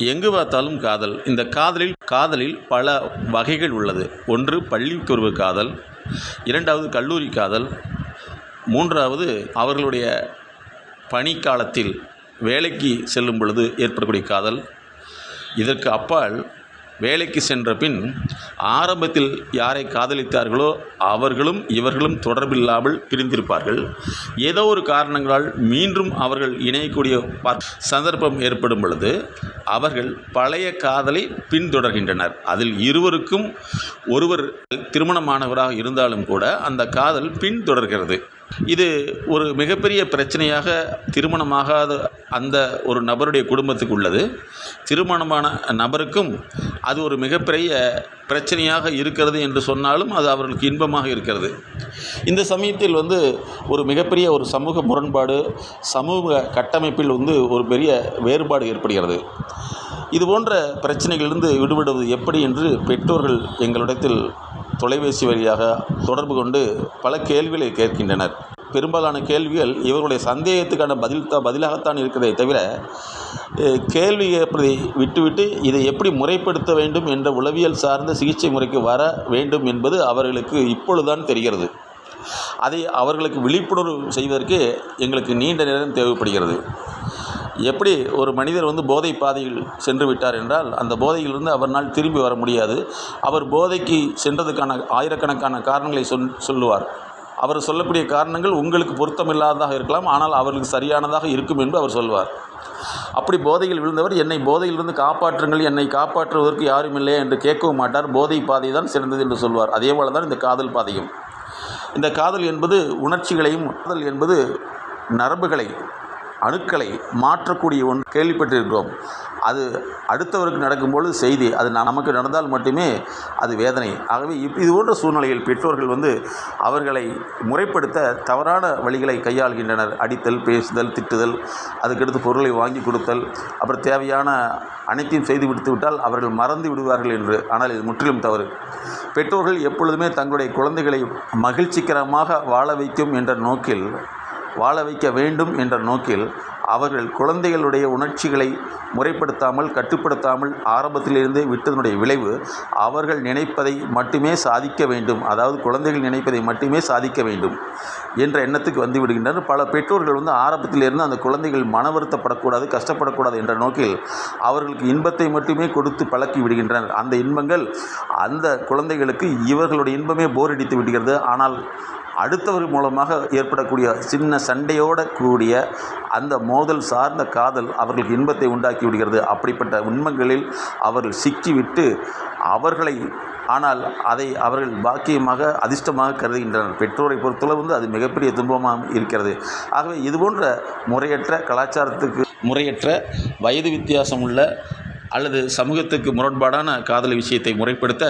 எங்கு பார்த்தாலும் காதல். இந்த காதலில் காதலில் பல வகைகள் உள்ளது. ஒன்று பள்ளிக்குருவு காதல். இரண்டாவது கல்லூரி காதல். மூன்றாவது அவர்களுடைய பணிக்காலத்தில் வேலைக்கு செல்லும் பொழுது ஏற்படக்கூடிய காதல். இதற்கு அப்பால் வேலைக்கு சென்ற பின் ஆரம்பத்தில் யாரை காதலித்தார்களோ அவர்களும் இவர்களும் தொடர்பில்லாமல் பிரிந்திருப்பார்கள். ஏதோ ஒரு காரணங்களால் மீண்டும் அவர்கள் இணையக்கூடிய சந்தர்ப்பம் ஏற்படும் பொழுது அவர்கள் பழைய காதலை பின்தொடர்கின்றனர். அதில் இருவருக்கும் ஒருவர் திருமணமானவராக இருந்தாலும் கூட அந்த காதல் பின்தொடர்கிறது. இது ஒரு மிகப்பெரிய பிரச்சனையாக திருமணமாகாத அந்த ஒரு நபருடைய குடும்பத்துக்கு உள்ளது. திருமணமான நபருக்கும் அது ஒரு மிகப்பெரிய பிரச்சனையாக இருக்கிறது என்று சொன்னாலும் அது அவர்களுக்கு இன்பமாக இருக்கிறது. இந்த சமயத்தில் வந்து ஒரு மிகப்பெரிய ஒரு சமூக முரண்பாடு சமூக கட்டமைப்பில் வந்து ஒரு பெரிய வேறுபாடு ஏற்படுகிறது. இது போன்ற பிரச்சனைகளிலிருந்து விடுபடுவது எப்படி என்று பெற்றோர்கள் எங்களிடத்தில் தொலைபேசி வழியாக தொடர்பு கொண்டு பல கேள்விகளை கேட்கின்றனர். பெரும்பாலான கேள்விகள் இவர்களுடைய சந்தேகத்துக்கான பதில் தான் பதிலாகத்தான் இருக்கிறதே தவிர கேள்வி எப்படி விட்டுவிட்டு இதை எப்படி முறைப்படுத்த வேண்டும் என்ற உளவியல் சார்ந்த சிகிச்சை முறைக்கு வர வேண்டும் என்பது அவர்களுக்கு இப்பொழுதுதான் தெரிகிறது. அதை அவர்களுக்கு விழிப்புணர்வு செய்வதற்கு எங்களுக்கு நீண்ட நேரம் தேவைப்படுகிறது. எப்படி ஒரு மனிதர் வந்து போதை பாதையில் சென்று விட்டார் என்றால் அந்த போதையிலிருந்து அவர்னால் திரும்பி வர முடியாது. அவர் போதைக்கு சென்றதுக்கான ஆயிரக்கணக்கான காரணங்களை சொல் சொல்லுவார். அவர் சொல்லக்கூடிய காரணங்கள் உங்களுக்கு பொருத்தமில்லாததாக இருக்கலாம் ஆனால் அவர்களுக்கு சரியானதாக இருக்கும் என்று அவர் சொல்வார். அப்படி போதையில் விழுந்தவர் என்னை போதையிலிருந்து காப்பாற்றுங்கள் என்னை காப்பாற்றுவதற்கு யாரும் இல்லை என்று கேட்கவும் மாட்டார். போதை பாதை தான் சிறந்தது என்று சொல்வார். அதே போல தான் இந்த காதல் பாதையும். இந்த காதல் என்பது உணர்ச்சிகளையும் காதல் என்பது நரம்புகளை அணுக்களை மாற்றக்கூடிய ஒன்று கேள்விப்பட்டிருக்கிறோம். அது அடுத்தவருக்கு நடக்கும்பொழுது செய்தி அது நமக்கு நடந்தால் மட்டுமே அது வேதனை. ஆகவே இப் இது போன்ற சூழ்நிலையில் பெற்றோர்கள் வந்து அவர்களை முறைப்படுத்த தவறான வழிகளை கையாள்கின்றனர். அடித்தல் பேசுதல் திட்டுதல் அதுக்கடுத்து பொருளை வாங்கி கொடுத்தல் அப்புறம் தேவையான அனைத்தையும் செய்து விடுத்து விட்டால் அவர்கள் மறந்து விடுவார்கள் என்று. ஆனால் இது முற்றிலும் தவறு. பெற்றோர்கள் எப்பொழுதுமே தங்களுடைய குழந்தைகளை மகிழ்ச்சிகரமாக வாழ வைக்கும் என்ற நோக்கில் வாழ வைக்க வேண்டும் என்ற நோக்கில் அவர்கள் குழந்தைகளுடைய உணர்ச்சிகளை முறைப்படுத்தாமல் கட்டுப்படுத்தாமல் ஆரம்பத்திலிருந்தே விட்டதனுடைய விளைவு அவர்கள் நினைப்பதை மட்டுமே சாதிக்க வேண்டும். அதாவது குழந்தைகள் நினைப்பதை மட்டுமே சாதிக்க வேண்டும் என்ற எண்ணத்துக்கு வந்து விடுகின்றனர். பல பெற்றோர்கள் வந்து ஆரம்பத்திலிருந்து அந்த குழந்தைகள் மன வருத்தப்படக்கூடாது கஷ்டப்படக்கூடாது என்ற நோக்கில் அவர்களுக்கு இன்பத்தை மட்டுமே கொடுத்து பழக்கி விடுகின்றனர். அந்த இன்பங்கள் அந்த குழந்தைகளுக்கு இவர்களுடைய இன்பமே போர் அடித்து விடுகிறது. ஆனால் அடுத்தவர் மூலமாக ஏற்படக்கூடிய சின்ன சண்டையோட கூடிய அந்த மோதல் சார்ந்த காதல் அவர்களுக்கு இன்பத்தை உண்டாக்கி விடுகிறது. அப்படிப்பட்ட உண்மங்களில் அவர்கள் சிக்கிவிட்டு அவர்களை ஆனால் அதை அவர்கள் பாக்கியமாக அதிர்ஷ்டமாக கருதுகின்றனர். பெற்றோரை பொறுத்தளவு வந்து அது மிகப்பெரிய துன்பமாக இருக்கிறது. ஆகவே இதுபோன்ற முறையற்ற கலாச்சாரத்துக்கு முறையற்ற வயது வித்தியாசம் உள்ள அல்லது சமூகத்துக்கு முரண்பாடான காதல் விஷயத்தை முறைப்படுத்த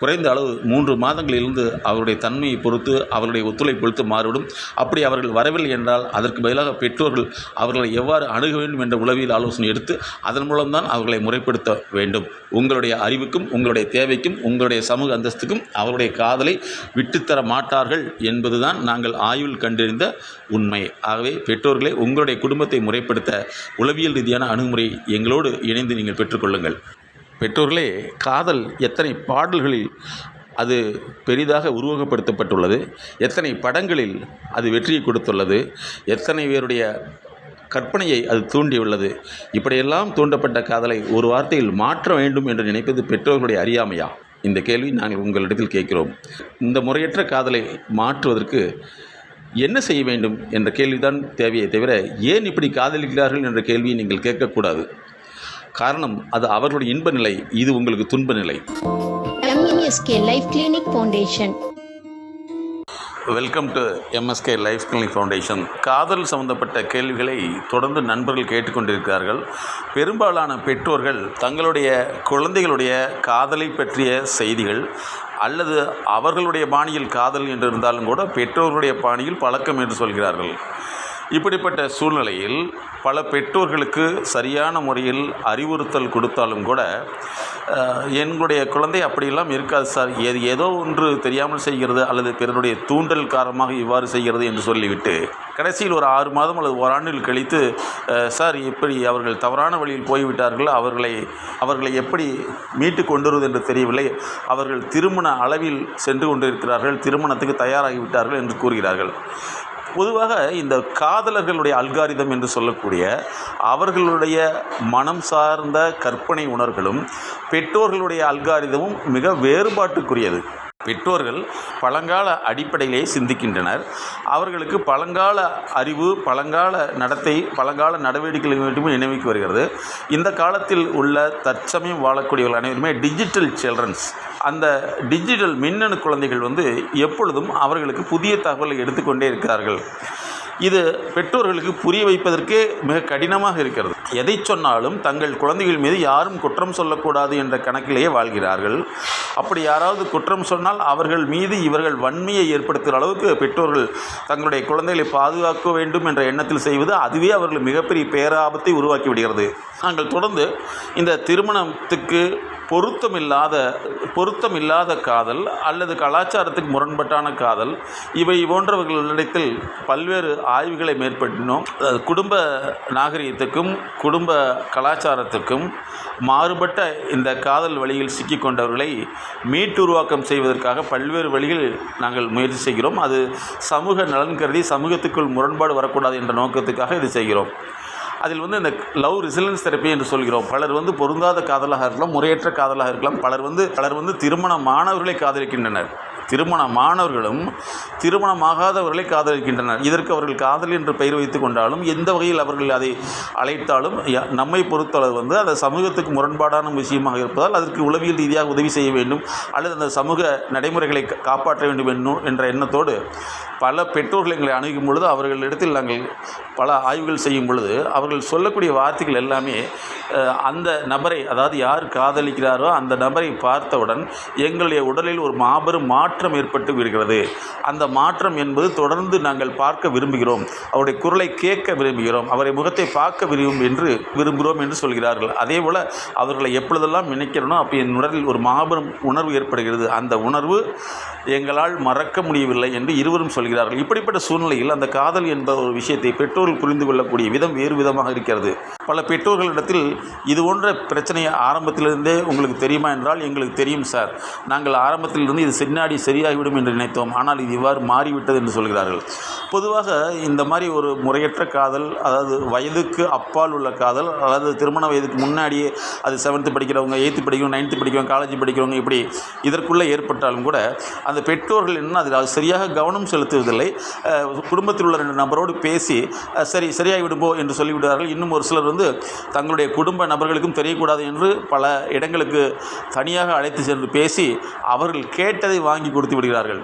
குறைந்த அளவு மூன்று மாதங்களிலிருந்து அவருடைய தன்மையை பொறுத்து அவருடைய ஒத்துழைப்பு பொறுத்து மாறுபடும். அப்படி அவர்கள் வரவில்லை என்றால் அதற்கு பதிலாக பெற்றோர்கள் அவர்களை எவ்வாறு அணுக வேண்டும் என்ற உளவியல் ஆலோசனை எடுத்து அதன் மூலம்தான் அவர்களை முறைப்படுத்த வேண்டும். உங்களுடைய அறிவுக்கும் உங்களுடைய தேவைக்கும் உங்களுடைய சமூக அந்தஸ்துக்கும் அவருடைய காதலை விட்டுத்தர மாட்டார்கள் என்பதுதான் நாங்கள் ஆய்வில் கண்டறிந்த உண்மை. ஆகவே பெற்றோர்களே உங்களுடைய குடும்பத்தை முறைப்படுத்த உளவியல் ரீதியான அணுகுமுறை எங்களோடு இணைந்து நீங்கள் பெற்றுக்கொள்ளுங்கள். பெற்றோர்களே காதல் எத்தனை பாடல்களில் அது பெரிதாக உருவகப்படுத்தப்பட்டுள்ளது? எத்தனை படங்களில் அது வெற்றியை கொடுத்துள்ளது? எத்தனை பேருடைய கற்பனையை அது தூண்டியுள்ளது? இப்படியெல்லாம் தூண்டப்பட்ட காதலை ஒரு வார்த்தையில் மாற்ற வேண்டும் என்று நினைப்பது பெற்றோர்களுடைய அறியாமையா? இந்த கேள்வி நாங்கள் உங்களிடத்தில் கேட்கிறோம். இந்த முறையற்ற காதலை மாற்றுவதற்கு என்ன செய்ய வேண்டும் என்ற கேள்விதான் தேவையை தவிர ஏன் இப்படி காதலிக்கிறார்கள் என்ற கேள்வியை நீங்கள் கேட்கக்கூடாது. காரணம் அது அவர்களுடைய இன்ப நிலை இது உங்களுக்கு துன்ப நிலை MSK life clinic foundation welcome to MSK life clinic foundation காதல் சம்பந்தப்பட்ட கேள்விகளை தொடர்ந்து நண்பர்கள் கேட்டுக்கொண்டிருக்கிறார்கள். பெரும்பாலான பெற்றோர்கள் தங்களுடைய குழந்தைகளுடைய காதலை பற்றிய செய்திகள் அல்லது அவர்களுடைய பாணியில் காதல் என்று இருந்தாலும் கூட பெற்றோர்களுடைய பாணியில் பழக்கம் என்று சொல்கிறார்கள். இப்படிப்பட்ட சூழ்நிலையில் பல பெற்றோர்களுக்கு சரியான முறையில் அறிவுறுத்தல் கொடுத்தாலும் கூட என்னுடைய எங்களுடைய குழந்தை அப்படியெல்லாம் இருக்காது சார். ஏது ஏதோ ஒன்று தெரியாமல் செய்கிறது அல்லது பிறருடைய தூண்டல் காரணமாக இவ்வாறு செய்கிறது என்று சொல்லிவிட்டு கடைசியில் ஒரு ஆறு மாதம் அல்லது ஓராண்டில் கழித்து சார் எப்படி அவர்கள் தவறான வழியில் போய்விட்டார்கள் அவர்களை அவர்களை எப்படி மீட்டு கொண்டு வருவது என்று தெரியவில்லை. அவர்கள் திருமண அளவில் சென்று கொண்டிருக்கிறார்கள் திருமணத்துக்கு தயாராகிவிட்டார்கள் என்று கூறுகிறார்கள். பொதுவாக இந்த காதலர்களுடைய அல்காரிதம் என்று சொல்லக்கூடிய அவர்களுடைய மனம் சார்ந்த கற்பனை உணர்களும் பெற்றோர்களுடைய அல்காரிதமும் மிக வேறுபாட்டுக்குரியது. பெற்றோர்கள் பழங்கால அடிப்படையிலே சிந்திக்கின்றனர். அவர்களுக்கு பழங்கால அறிவு பழங்கால நடத்தை பழங்கால நடவடிக்கைகள் மட்டுமே நினைவுக்கு வருகிறது. இந்த காலத்தில் உள்ள தற்சமயம் வாழக்கூடியவர்கள் அனைவருமே டிஜிட்டல் சில்ட்ரன்ஸ் அந்த டிஜிட்டல் மின்னணு குழந்தைகள் வந்து எப்பொழுதும் அவர்களுக்கு புதிய தகவலை எடுத்துக்கொண்டே இருக்கிறார்கள். இது பெற்றோர்களுக்கு புரிய வைப்பதற்கே மிக கடினமாக இருக்கிறது. எதை சொன்னாலும் தங்கள் குழந்தைகள் மீது யாரும் குற்றம் சொல்லக்கூடாது என்ற கணக்கிலேயே வாழ்கிறார்கள். அப்படி யாராவது குற்றம் சொன்னால் அவர்கள் மீது இவர்கள் வன்மையை ஏற்படுத்துகிற அளவுக்கு பெற்றோர்கள் தங்களுடைய குழந்தைகளை பாதுகாக்க வேண்டும் என்ற எண்ணத்தில் செய்வது அதுவே அவர்கள் மிகப்பெரிய பேராபத்தை உருவாக்கி விடுகிறது. நாங்கள் தொடர்ந்து இந்த திருமணத்துக்கு பொருத்தமில்லாத பொருத்தமில்லாத காதல் அல்லது கலாச்சாரத்துக்கு முரண்பட்டான காதல். இவை போன்றவர்களிடத்தில் பல்வேறு ஆய்வுகளை மேற்பட்டினோம் குடும்ப நாகரீகத்துக்கும் குடும்ப கலாச்சாரத்துக்கும் மாறுபட்ட இந்த காதல் வழியில் சிக்கிக்கொண்டவர்களை மீட்டுருவாக்கம் செய்வதற்காக பல்வேறு வழிகள் நாங்கள் முயற்சி செய்கிறோம். அது சமூக நலன் கருதி சமூகத்துக்குள் முரண்பாடு வரக்கூடாது என்ற நோக்கத்துக்காக இது செய்கிறோம். அதில் வந்து இந்த லவ் ரிசிலன்ஸ் தெரப்பி என்று சொல்கிறோம். பலர் வந்து பொருந்தாத காதலாக இருக்கலாம் முறையற்ற காதலாக இருக்கலாம். பலர் வந்து பலர் வந்து திருமணமானவர்களை காதலிக்கின்றனர். திருமணமானவர்களும் திருமணமாகாதவர்களை காதலிக்கின்றனர். இதற்கு அவர்கள் காதல் என்று பெயர் வைத்து கொண்டாலும் எந்த வகையில் அவர்கள் அதை அழைத்தாலும் நம்மை பொறுத்தளவு வந்து அந்த சமூகத்துக்கு முரண்பாடான விஷயமாக இருப்பதால் அதற்கு உளவியல் ரீதியாக உதவி செய்ய வேண்டும். அல்லது அந்த சமூக நடைமுறைகளை காப்பாற்ற வேண்டும் என்னும் என்ற எண்ணத்தோடு பல பெற்றோர்கள் எங்களை அணுகும் பொழுது அவர்களிடத்தில் நாங்கள் பல ஆய்வுகள் செய்யும் பொழுது அவர்கள் சொல்லக்கூடிய வார்த்தைகள் எல்லாமே அந்த நபரை அதாவது யார் காதலிக்கிறாரோ அந்த நபரை பார்த்தவுடன் எங்களுடைய உடலில் ஒரு மாபெரும் மாற்றம் ஏற்பட்டு விடுகிறது. அந்த மாற்றம் என்பது தொடர்ந்து நாங்கள் பார்க்க விரும்புகிறோம். அவருடைய குரலை கேட்க விரும்புகிறோம். அவரை முகத்தை பார்க்க விரும்பும் என்று விரும்புகிறோம் என்று சொல்கிறார்கள். அதே போல் அவர்களை எப்பொழுதெல்லாம் நினைக்கிறனோ அப்போ என் உடலில் ஒரு மாபெரும் உணர்வு ஏற்படுகிறது. அந்த உணர்வு எங்களால் மறக்க முடியவில்லை என்று இருவரும் சொல்கிறார்கள் இப்படிப்பட்ட சூழ்நிலையில் அந்த காதல் என்ற ஒரு விஷயத்தை பெற்றோர்கள் புரிந்து கொள்ளக்கூடிய விதம் வேறு விதமாக இருக்கிறது. பல பெற்றோர்களிடத்தில் இது போன்ற பிரச்சனையை ஆரம்பத்திலிருந்தே உங்களுக்கு தெரியுமா என்றால் எங்களுக்கு தெரியும் சார். நாங்கள் ஆரம்பத்திலிருந்து இது சின்னாடி சரியாகிவிடும் என்று நினைத்தோம். ஆனால் இது இவ்வாறு மாறிவிட்டது என்று சொல்கிறார்கள். பொதுவாக இந்த மாதிரி ஒரு முறையற்ற காதல் அதாவது வயதுக்கு அப்பால் உள்ள காதல் அதாவது திருமண வயதுக்கு முன்னாடியே அது செவன்த்து படிக்கிறவங்க எயித்து படிக்கிறவங்க நைன்த்து படிக்கிறவங்க காலேஜ் படிக்கிறவங்க இப்படி இதற்குள்ளே ஏற்பட்டாலும் கூட அந்த பெற்றோர்கள் என்ன அதில் அது சரியாக கவனம் செலுத்த பயன்படுத்துவதில்லை குடும்பத்தில் உள்ள ரெண்டு நபரோடு பேசி சரி சரியாகி விடும்போ என்று சொல்லிவிடுவார்கள். இன்னும் ஒரு சிலர் வந்து தங்களுடைய குடும்ப நபர்களுக்கும் தெரியக்கூடாது என்று பல இடங்களுக்கு தனியாக அழைத்து சென்று பேசி அவர்கள் கேட்டதை வாங்கி கொடுத்து விடுகிறார்கள்.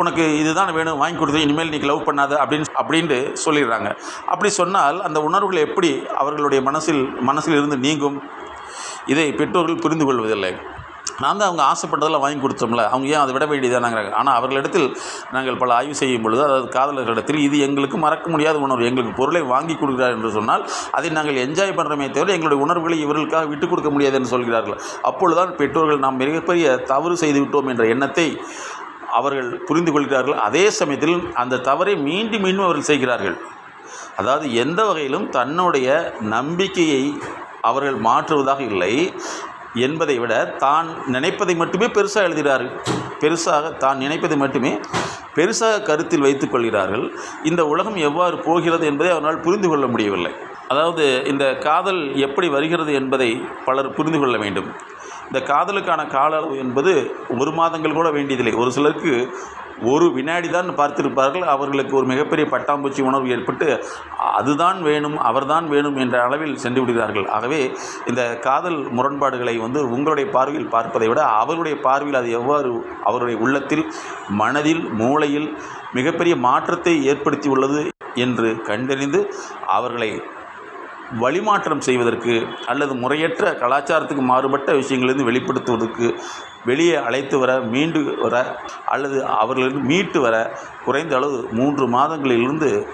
உனக்கு இதுதான் வேணும் வாங்கி கொடுத்து இனிமேல் நீ லவ் பண்ணாத அப்படின்னு அப்படின்ட்டு சொல்லிடுறாங்க. அப்படி சொன்னால் அந்த உணர்வுகள் எப்படி அவர்களுடைய மனசில் மனசில் இருந்து நீங்கும்? இதை பெற்றோர்கள் புரிந்து கொள்வதில்லை நான் தான் அவங்க ஆசைப்பட்டதெல்லாம் வாங்கி கொடுத்தோம்ல. அவங்க ஏன் அதை விட வேண்டியதானாங்கிறாங்க ஆனால் அவர்களிடத்தில் நாங்கள் பல ஆய்வு செய்யும் பொழுது அதாவது காதலர்களிடத்தில் இது எங்களுக்கு மறக்க முடியாத உணர்வு எங்களுக்கு பொருளை வாங்கி கொடுக்கிறார் என்று சொன்னால் அதை நாங்கள் என்ஜாய் பண்ணுறோமே தவிர எங்களுடைய உணர்வுகளை இவர்களுக்காக விட்டுக் கொடுக்க முடியாது என்று சொல்கிறார்கள். அப்பொழுதுதான் பெற்றோர்கள் நாம் மிகப்பெரிய தவறு செய்து விட்டோம் என்ற எண்ணத்தை அவர்கள் புரிந்து கொள்கிறார்கள். அதே சமயத்தில் அந்த தவறை மீண்டும் மீண்டும் அவர்கள் செய்கிறார்கள். அதாவது எந்த வகையிலும் தன்னுடைய நம்பிக்கையை அவர்கள் மாற்றுவதாக இல்லை. என்பதை விட தான் நினைப்பதை மட்டுமே பெருசாக எழுதுகிறார்கள் பெருசாக தான் நினைப்பதை மட்டுமே பெருசாக கருத்தில் வைத்துக் கொள்கிறார்கள். இந்த உலகம் எவ்வாறு போகிறது என்பதை அவனால் புரிந்து கொள்ள முடியவில்லை. அதாவது இந்த காதல் எப்படி வருகிறது என்பதை பலர் புரிந்து கொள்ள வேண்டும். இந்த காதலுக்கான கால அளவு என்பது ஒரு மாதங்கள் கூட வேண்டியதில்லை. ஒரு சிலருக்கு ஒரு வினாடி தான் பார்த்திருப்பார்கள். அவர்களுக்கு ஒரு மிகப்பெரிய பட்டாம்பூச்சி உணர்வு ஏற்பட்டு அதுதான் வேணும் அவர்தான் வேணும் என்ற அளவில் சென்று விடுகிறார்கள். ஆகவே இந்த காதல் முரண்பாடுகளை வந்து உங்களுடைய பார்வையில் பார்ப்பதை விட அவருடைய பார்வையில் அது எவ்வாறு அவருடைய உள்ளத்தில் மனதில் மூளையில் மிகப்பெரிய மாற்றத்தை ஏற்படுத்தி உள்ளது என்று கண்டறிந்து அவர்களை வழிமாற்றம் செய்வதற்கு அல்லது முறையற்ற கலாச்சாரத்துக்கு மாறுபட்ட விஷயங்களிலிருந்து வெளிப்படுத்துவதற்கு வெளியே அழைத்து வர மீண்டு வர அல்லது அவர்களிருந்து மீட்டு வர குறைந்த அளவு மூன்று மாதங்களிலிருந்து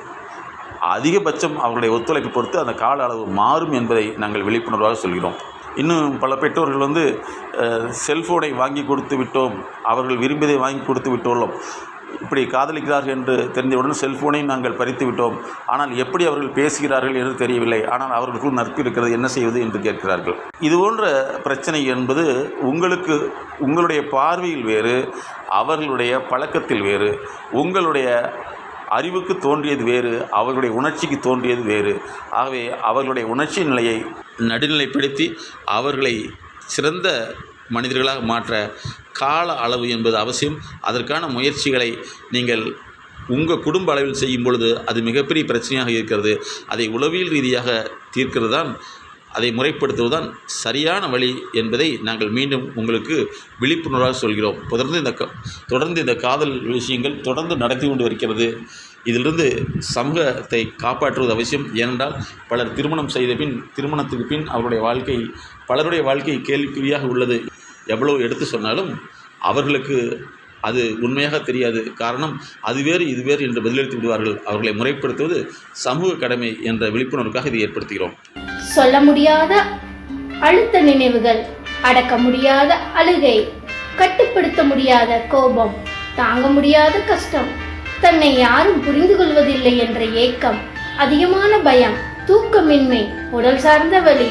அதிகபட்சம் அவர்களுடைய ஒத்துழைப்பை பொறுத்து அந்த கால அளவு மாறும் என்பதை நாங்கள் விழிப்புணர்வாக சொல்கிறோம். இன்னும் பல பெற்றோர்கள் வந்து செல்ஃபோனை வாங்கி கொடுத்து விட்டோம். அவர்கள் விரும்பியதை வாங்கி கொடுத்து விட்டோம். இப்படி காதலிக்கிறார்கள் என்று தெரிந்தவுடன் செல்ஃபோனை நாங்கள் பறித்து விட்டோம். ஆனால் எப்படி அவர்கள் பேசுகிறார்கள் என்று தெரியவில்லை. ஆனால் அவர்களுக்குள் நட்பு இருக்கிறது. என்ன செய்வது என்று கேட்கிறார்கள். இது போன்ற பிரச்சனை என்பது உங்களுக்கு உங்களுடைய பார்வையில் வேறு அவர்களுடைய பழக்கத்தில் வேறு உங்களுடைய அறிவுக்கு தோன்றியது வேறு அவர்களுடைய உணர்ச்சிக்கு தோன்றியது வேறு. ஆகவே அவர்களுடைய உணர்ச்சி நிலையை நடுநிலைப்படுத்தி அவர்களை சிறந்த மனிதர்களாக மாற்ற கால அளவு என்பது அவசியம். அதற்கான முயற்சிகளை நீங்கள் உங்கள் குடும்ப அளவில் செய்யும் பொழுது அது மிகப்பெரிய பிரச்சனையாக இருக்கிறது. அதை உளவியல் ரீதியாக தீர்க்கிறது தான் அதை முறைப்படுத்துவதுதான் சரியான வழி என்பதை நாங்கள் மீண்டும் உங்களுக்கு விழிப்புணர்வாக சொல்கிறோம். தொடர்ந்து இந்த க- தொடர்ந்து இந்த காதல் விஷயங்கள் தொடர்ந்து நடத்தி கொண்டு வருகிறது. இதிலிருந்து சமூகத்தை காப்பாற்றுவது அவசியம். ஏனென்றால் பலர் திருமணம் செய்த பின் திருமணத்துக்கு பின் அவருடைய வாழ்க்கை பலருடைய வாழ்க்கை கேள்விக்குறியாக உள்ளது. எவ்வளவு எடுத்து சொன்னாலும் அவர்களுக்கு அது உண்மையாக தெரியாது. காரணம் அது வேறு இது வேறு என்று பதிலளித்து விடுவார்கள். அவர்களை முறைப்படுத்துவது சமூக கடமை என்ற விழிப்புணர்வுக்காக இதை ஏற்படுத்துகிறோம். சொல்ல முடியாத அழுத்த நினைவுகள் அடக்க முடியாத அழுகை கட்டுப்படுத்த முடியாத கோபம் தாங்க முடியாத கஷ்டம் தன்னை யாரும் புரிந்து கொள்வதில்லை என்ற ஏக்கம் அதிகமான பயம் தூக்கமின்மை உடல் சார்ந்த வலி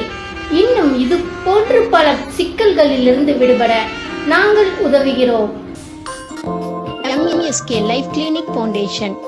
இன்னும் இது போன்று பல சிக்கல்களிலிருந்து விடுபட நாங்கள் உதவுகிறோம். MMSK life clinic foundation